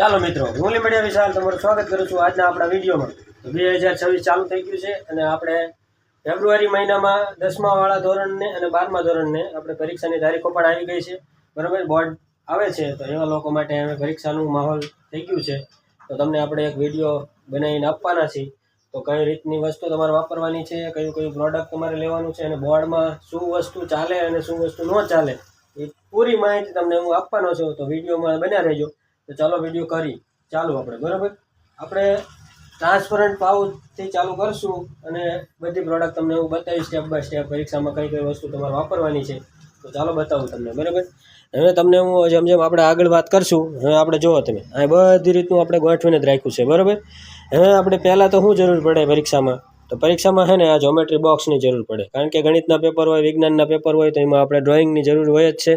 ચાલો મિત્રો, હું લીમડિયા વિશાલ તમારું સ્વાગત કરું છું આજના આપણા વિડીયોમાં. તો બે હજાર છવ્વીસ ચાલુ થઈ ગયું છે અને આપણે ફેબ્રુઆરી મહિનામાં દસમા વાળા ધોરણને અને બારમા ધોરણને આપણે પરીક્ષાની તારીખો પણ આવી ગઈ છે. બરાબર? બોર્ડ આવે છે, તો એવા લોકો માટે હવે પરીક્ષાનું માહોલ થઈ ગયું છે. તો તમને આપણે એક વીડિયો બનાવીને આપવાના છીએ. તો કઈ રીતની વસ્તુ તમારે વાપરવાની છે, કયું કયું પ્રોડક્ટ તમારે લેવાનું છે અને બોર્ડમાં શું વસ્તુ ચાલે અને શું વસ્તુ ન ચાલે, એ પૂરી માહિતી તમને હું આપવાનો છું. તો વિડીયોમાં બન્યા રહેજો. તો ચાલો વીડિયો કરી. ચાલુ આપણે, બરાબર? આપણે ટ્રાન્સપરન્ટ પાઉચથી ચાલુ કરશું અને બધી પ્રોડક્ટ તમને હું બતાવીશ સ્ટેપ બાય સ્ટેપ પરીક્ષામાં કઈ કઈ વસ્તુ તમારે વાપરવાની છે, તો ચાલો બતાવું તમને, બરાબર? હવે તમને હું જેમ જેમ આપણે આગળ વાત કરશું, હવે આપણે જુઓ તમે, આ બધી રીતનું આપણે ગોઠવીને જ રાખ્યું છે, બરાબર? હવે આપણે પહેલાં તો શું જરૂર પડે પરીક્ષામાં? તો પરીક્ષામાં છે ને આ જોમેટ્રી બોક્સની જરૂર પડે. કારણ કે ગણિતના પેપર હોય, વિજ્ઞાનના પેપર હોય, તો એમાં આપણે ડ્રોઈંગની જરૂર હોય જ છે.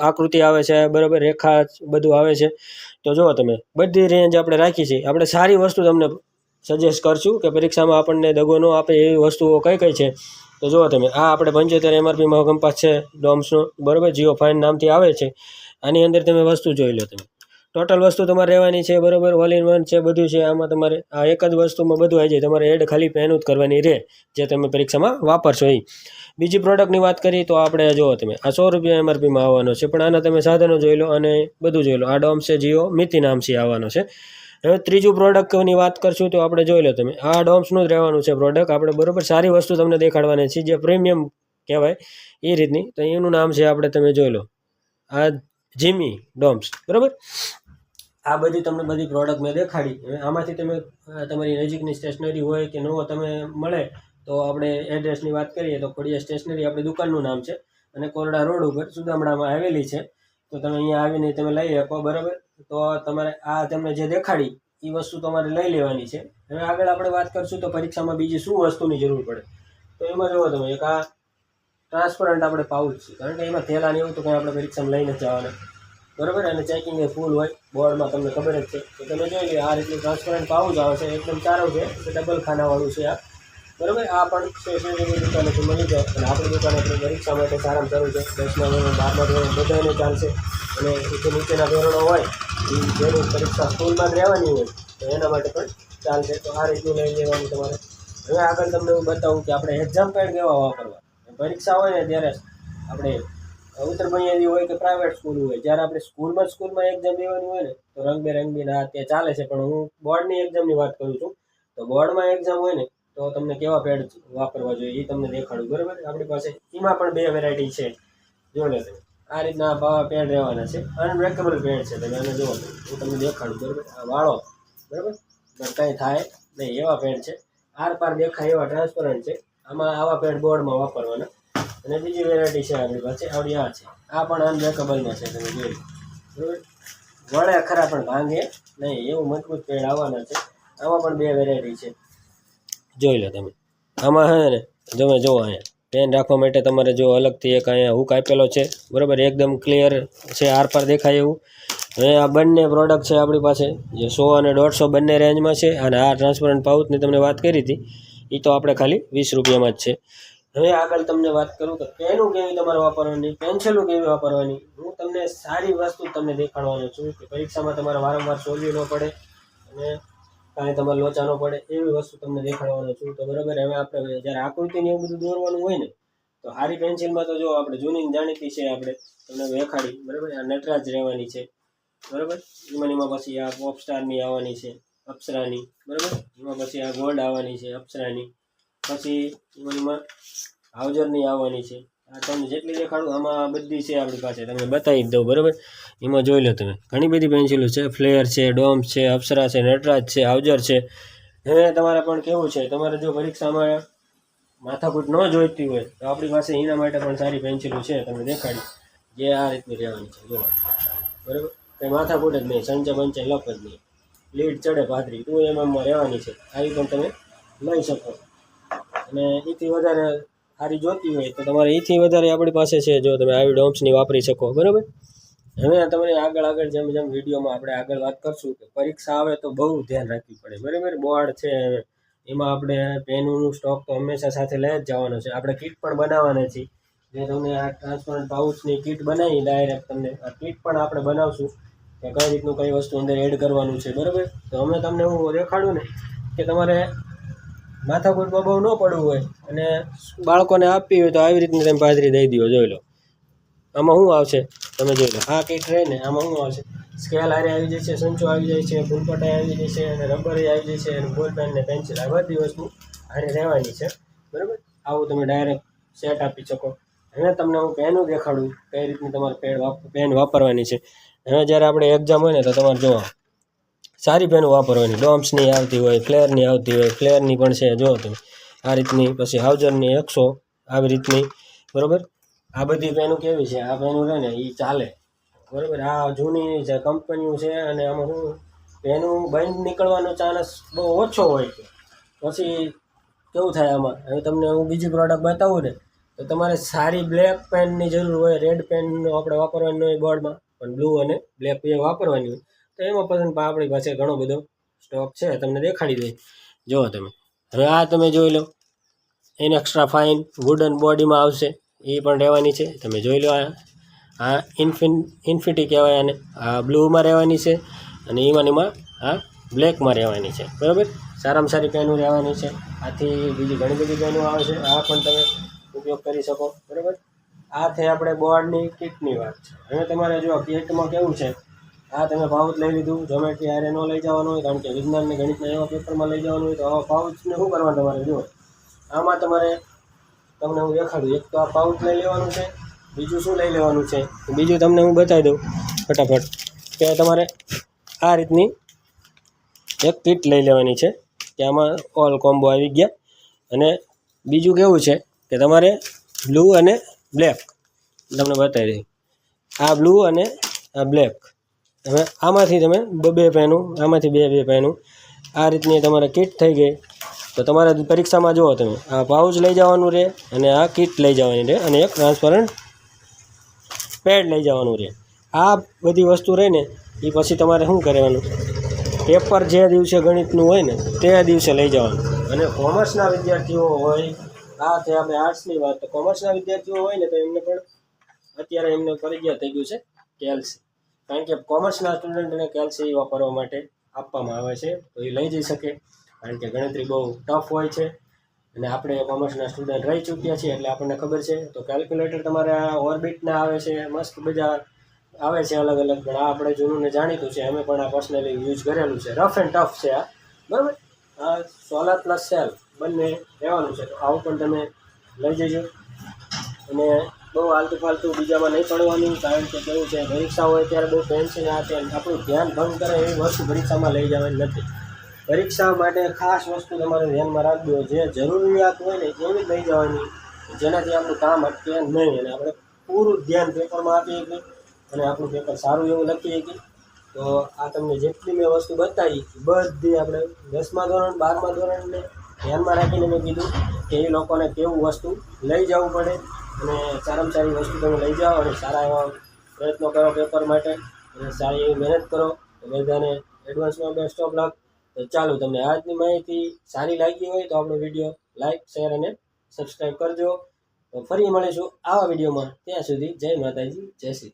આકૃતિ આવે છે, બરાબર, રેખા બધું આવે છે. તો જુઓ તમે, બધી રેન્જ આપણે રાખી છે. આપણે સારી વસ્તુ તમને સજેસ્ટ કરશું કે પરીક્ષામાં આપણને દગો ન આપે એવી વસ્તુઓ કઈ કઈ છે. તો જુઓ તમે, આ આપણે પંચોતેર એમઆરપીમાં કંપાસ છે ડોમ્સનો બરાબર, જીઓ ફાઇન નામથી આવે છે. આની અંદર તમે વસ્તુ જોઈ લો તમે. ટોટલ વસ્તુ તમારે રહેવાની છે, બરાબર? ઓલ ઇન વન છે, બધું છે. આમાં તમારે, આ એક જ વસ્તુમાં બધું આવી જાય. તમારે એડ ખાલી પેનું જ કરવાની રહે જે તમે પરીક્ષામાં વાપરશો એ બીજી પ્રોડક્ટની વાત કરીએ તો આપણે જુઓ તમે, આ સો રૂપિયા એમઆરપીમાં આવવાનો છે, પણ આના તમે સાધનો જોઈ લો અને બધું જોઈ લો. આ ડોમ્સ છે જીઓ, મિતિ છે આવવાનો છે. હવે ત્રીજું પ્રોડક્ટની વાત કરશું તો આપણે જોઈ લો તમે, આ ડોમ્સનું જ રહેવાનું છે પ્રોડક્ટ આપણે બરાબર સારી વસ્તુ તમને દેખાડવાની છે, જે પ્રીમિયમ કહેવાય એ રીતની. તો એનું નામ છે આપણે તમે જોઈ લો, આ જીમી ડોમ્સ, બરાબર? આ બધી તમને બધી પ્રોડક્ટ મેં દેખાડી. આમાંથી તમે તમારી નજીકની સ્ટેશનરી હોય કે નવો તમે મળે તો આપણે એડ્રેસની વાત કરીએ તો ખોડિયા સ્ટેશનરી આપણી દુકાનનું નામ છે અને કોરડા રોડ ઉપર સુદામડામાં આવેલી છે. તો તમે અહીંયા આવીને તમે લઈ શકો, બરાબર? તો તમારે આ તમને જે દેખાડી એ વસ્તુ તમારે લઈ લેવાની છે. હવે આગળ આપણે વાત કરશું તો પરીક્ષામાં બીજી શું વસ્તુની જરૂર પડે. તો એમાં જુઓ તમે, એક આ ટ્રાન્સપરન્ટ આપણે પાઉચ છે. કારણ કે એમાં થેલા ને એવું તો કંઈ આપણે પરીક્ષામાં લઈને જવાના બરાબર? અને ચેકિંગ એ ફૂલ હોય. બોર્ડમાં તમને ખબર જ છે. તો તમે જોઈ લો આ રીતનું ટ્રાન્સપરન્ટ આવે છે એકદમ સારું છે. ડબલ ખાનાવાળું છે આ. બરાબર? આ પણ સ્ટેશનરીની દુકાનેથી મળી જાય. અને આપણી દુકાન આપણે પરીક્ષા માટે સારામાં સારું છે. દસમા ધોરણ, બારમા ધોરણ બધાને ચાલશે. અને એથી નીચેના ધોરણો હોય, એ જેની પરીક્ષા સ્કૂલમાં જ રહેવાની હોય, તો એના માટે પણ ચાલશે. તો આ રીતનું લઈ લેવાનું તમારે. હવે આગળ તમને હું બતાવું કે આપણે એક્ઝામ પેડ કેવા વાપરવા? પરીક્ષા હોય ને ત્યારે આપણે ઉત્તર ભણ્યાની હોય કે પ્રાઇવેટ સ્કૂલ હોય, જ્યારે આપણે સ્કૂલમાં સ્કૂલમાં એક્ઝામ દેવાની હોય ને, તો રંગબેરંગી ના તે ચાલે છે. પણ હું બોર્ડની એક્ઝામની વાત કરું છું, તો બોર્ડમાં એક્ઝામ હોય ને, તો તમને કેવા પેડ વાપરવા જોઈએ એ તમને દેખાડું, બરાબર? આપણી પાસે એમાં પણ બે વેરાયટી છે. જો ને આ રીતના પેડ રહેવાના છે. અનબ્રેકેબલ પેડ છે. તમે આને જુઓ, હું તમને દેખાડું, બરાબર? આ વાળો, બરાબર? પણ કંઈ થાય નહીં, એવા પેડ છે. આર પાર દેખાય એવા ટ્રાન્સપરન્ટ છે. આમાં આવા પેડ બોર્ડમાં વાપરવાના. અને બીજી વેરાયટી છે આપણી પાસે, આવડી આ છે. આ પણ અનબ્રેકેબલમાં છે, તમે જોઈ બરાબર? વળે ખરા પણ ભાંગે નહીં, એવું મજબૂત પેડ આવવાના છે. આમાં પણ બે વેરાયટી છે. જોઈ લો તમે. આમાં હે ને, તમે જુઓ અહીંયા. પેન રાખવા માટે તમારે જો અલગથી એક અહીંયા હુક આપેલો છે. બરાબર? એકદમ ક્લિયર છે આર પાર દેખાય એવું. હવે આ બંને પ્રોડક્ટ છે આપણી પાસે. જે સો અને દોઢસો બંને રેન્જમાં છે. અને આ ટ્રાન્સપરન્ટ પાઉચની તમને વાત કરી હતી. એ તો આપણે ખાલી વીસ રૂપિયામાં જ છે. હવે આગળ તમને વાત કરું કે પેનું કેવી તમારે વાપરવાની, પેન્સિલું કેવી વાપરવાની? હું તમને સારી વસ્તુ તમને દેખાડવાનો છું કે પરીક્ષામાં તમારે વારંવાર સોલવી ન પડે અને કાંઈ તમારે લોચા ન પડે એવી વસ્તુ તમને દેખાડવાનો છું. તો બરાબર, હવે આપણે જ્યારે આકૃતિને એવું બધું દોરવાનું હોય ને, તો હારી પેન્સિલમાં તો જો આપણે જૂની જાણીતી છે આપણે, તમને દેખાડી, બરાબર? આ નટરાજ રહેવાની છે, બરાબર? એમાં એમાં પછી આ પોપ સ્ટારની આવવાની છે, અપ્સરાની, બરાબર? એમાં પછી આ ગોલ્ડ આવવાની છે, અપ્સરાની. પછી એમાં નહીં આવવાની છે. આ તમને જેટલી દેખાડું આમાં બધી છે આપણી પાસે. તમને બતાવી દઉં, બરાબર? એમાં જોઈ લો તમે. ઘણી બધી પેન્સિલો છે ફ્લેર છે ડોમ્સ છે, અપ્સરા છે, નટરાજ છે, હાવજર છે. હવે તમારે પણ કેવું છે, તમારે જો પરીક્ષામાં માથાકૂટ ન જોઈતી હોય, તો આપણી પાસે એના માટે પણ સારી પેન્સિલો છે, તમને દેખાડી. જે આ રીતની રહેવાની છે જો બરાબર? કંઈ માથાકૂટ જ નહીં, સંચે પંચે લપ જ નહીં. લીડ ચડે પાથરી ટુ એમએમમાં રહેવાની છે. આવી પણ તમે લઈ શકો. અને એથી વધારે સારી જોતી હોય તો તમારે એથી વધારે આપણી પાસે છે, જો તમે આવી ડોમ્સની વાપરી શકો, બરાબર? હવે તમને આગળ આગળ જેમ જેમ વિડીયોમાં આપણે આગળ વાત કરશું કે પરીક્ષા આવે તો બહુ ધ્યાન રાખવી પડે, બરાબર? બોર્ડ છે, એમાં આપણે પેનનું સ્ટોક તો હંમેશા સાથે લઈ જ જવાનો છે. આપણે કીટ પણ બનાવવાના છીએ. જે તમને આ ટ્રાન્સપરન્ટ પાઉચની કીટ બનાવી ડાયરેક્ટ તમને આ કીટ પણ આપણે બનાવશું કે કઈ રીતનું કઈ વસ્તુ અંદર એડ કરવાનું છે, બરાબર? તો અમે તમને હું દેખાડું ને કે તમારે માથાકૂટ બહુ ન પડવું હોય અને બાળકોને આપવી હોય તો આવી રીતની તમે પાથરી દઈ દો જોઈ લો. આમાં શું આવશે? તમે જોઈ લો. આ કીટ રહે ને, આમાં શું આવશે? સ્કેલ આરે આવી જાય છે સંચો આવી જાય છે ફૂલપટાઈ આવી જાય છે અને રબર આવી જાય છે અને બોલ પેન ને પેન્સિલ આ બધી વસ્તુ આરે રહેવાની છે. બરાબર? આવું તમે ડાયરેક્ટ સેટ આપી શકો. હવે તમને હું પેનું દેખાડું, કઈ રીતની તમારે વાપ પેન વાપરવાની છે. હવે જ્યારે આપણે એક્ઝામ હોય ને, તો તમારે જોવા સારી પેનો વાપરવાની. ડોમ્સની આવતી હોય ફ્લેરની આવતી હોય ફ્લેરની પણ છે જો તમે. આ રીતની, પછી હાઉઝરની એકસો આવી રીતની, બરાબર? આ બધી પેનો કેવી છે? આ પેનો છે ને એ ચાલે. બરાબર? આ જૂની જે કંપનીઓ છે અને આમાં શું, પેનું બંધ નીકળવાનો ચાન્સ બહુ ઓછો હોય છે. પછી કેવું થાય આમાં? હવે તમને હું બીજી પ્રોડક્ટ બતાવું ને, તો તમારે સારી બ્લેક પેનની જરૂર હોય રેડ પેન આપણે વાપરવાની હોય બોર્ડમાં પણ બ્લુ અને બ્લેક એ વાપરવાની હોય. તો એમાં પણ આપણી પાસે ઘણો બધો સ્ટોક છે, તમને દેખાડી દઈ જુઓ તમે. હવે આ તમે જોઈ લો. એને એક્સ્ટ્રા ફાઇન વુડન બોડીમાં આવશે. એ પણ રહેવાની છે. તમે જોઈ લો આ. ઇન્ફિન ઇન્ફિટી કહેવાય આને. આ બ્લુમાં રહેવાની છે અને એમાં એમાં આ બ્લેકમાં રહેવાની છે. બરાબર? સારામાં સારી પેનું રહેવાની છે. આથી બીજી ઘણી બધી પેનો આવે છે. આ પણ તમે ઉપયોગ કરી શકો. બરાબર? આ થઈ આપણે બોર્ડની કીટની વાત છે. હવે તમારે જો કીટમાં કેવું છે? આ તમે પાઉચ લઈ લીધું. જોમેટ્રી હારે ન લઈ જવાનું હોય, કારણ કે વિજ્ઞાન ને ગણિતના એવા પેપરમાં લઈ જવાનું હોય, તો આવા પાઉચને શું કરવાનું તમારે? જો આમાં તમારે તમને હું દેખાડું. એક તો આ પાઉચ લઈ લેવાનું છે, બીજું શું લઈ લેવાનું છે? બીજું તમને હું બતાવી દઉં, ફટાફટ. કે તમારે આ રીતની એક કીટ લઈ લેવાની છે, કે આમાં ઓલ કોમ્બો આવી ગયા. અને બીજું કેવું છે, કે તમારે બ્લુ અને બ્લેક. તમને બતાવી દઈ. આ બ્લુ અને આ બ્લેક. હવે આમાંથી તમે બે પેનું, આમાંથી બે બે પેનું, આ રીતની તમારે કીટ થઈ ગઈ. તો તમારે પરીક્ષામાં જુઓ તમે, આ પાઉચ લઈ જવાનું રહે અને આ કીટ લઈ જવાની રહે અને એક ટ્રાન્સપરન્ટ પેડ લઈ જવાનું રહે. આ બધી વસ્તુ રહીને એ પછી તમારે શું કરવાનું? પેપર જે દિવસે ગણિતનું હોય ને, તે દિવસે લઈ જવાનું. અને કોમર્સના વિદ્યાર્થીઓ હોય, આ તે આપણે આર્ટ્સની વાત, તો કોમર્સના વિદ્યાર્થીઓ હોય ને, તો એમને પણ અત્યારે એમને ફરજિયાત થઈ ગયું છે, કેલ્સી. કારણ કે કોમર્સના સ્ટુડન્ટને કેલ્સી વાપરવા માટે આપવામાં આવે છે, તો એ લઈ જઈ શકે. કારણ કે ગણતરી બહુ ટફ હોય છે અને આપણે કોમર્સના સ્ટુડન્ટ રહી ચૂક્યા છીએ એટલે આપણને ખબર છે. તો કેલ્ક્યુલેટર તમારે આ ઓર્બિટના આવે છે, મસ્ત બધા આવે છે અલગ અલગ, પણ આ આપણે જૂનું જાણીતું છે, અમે પણ આ પર્સનલી યુઝ કરેલું છે. રફ એન્ડ ટફ છે આ. બરાબર? આ સોલાર પ્લસ સેલ બંને રહેવાનું છે. તો આવું પણ તમે લઈ જજો. અને બહુ આલતુ ફાલતુ બીજામાં નહીં પડવાનું, કારણ કે કેવું છે પરીક્ષા હોય ત્યારે બહુ ટેન્શન આ છે આપણું ધ્યાન ભંગ કરે એવી વસ્તુ પરીક્ષામાં લઈ જવાની નથી. પરીક્ષા માટે ખાસ વસ્તુ તમારે ધ્યાનમાં રાખજો જે જરૂરિયાત હોય ને એવી જ લઈ જવાની, જેનાથી આપણું કામ અટકે નહીં. અને આપણે પૂરું ધ્યાન પેપરમાં આપીએ કે અને આપણું પેપર સારું એવું લખીએ કે તો આ તમને જેટલી મેં વસ્તુ બતાવી, બધી આપણે દસમા ધોરણ, બારમા ધોરણને ધ્યાનમાં રાખીને મેં કીધું કે એ લોકોને કેવું વસ્તુ લઈ જવું પડે અને સારામાં સારી વસ્તુ તમે લઈ જાઓ અને સારા એવા પ્રયત્નો કરો પેપર માટે અને સારી એવી મહેનત કરો. બધાને એડવાન્સમાં બેસ્ટ ઓફ લક તો ચાલો, તમને આજની માહિતી સારી લાગી હોય તો આપણો વીડિયો લાઇક શેર અને સબસ્ક્રાઈબ કરજો. ફરી મળીશું આવા વિડીયોમાં ત્યાં સુધી જય માતાજી, જય શ્રી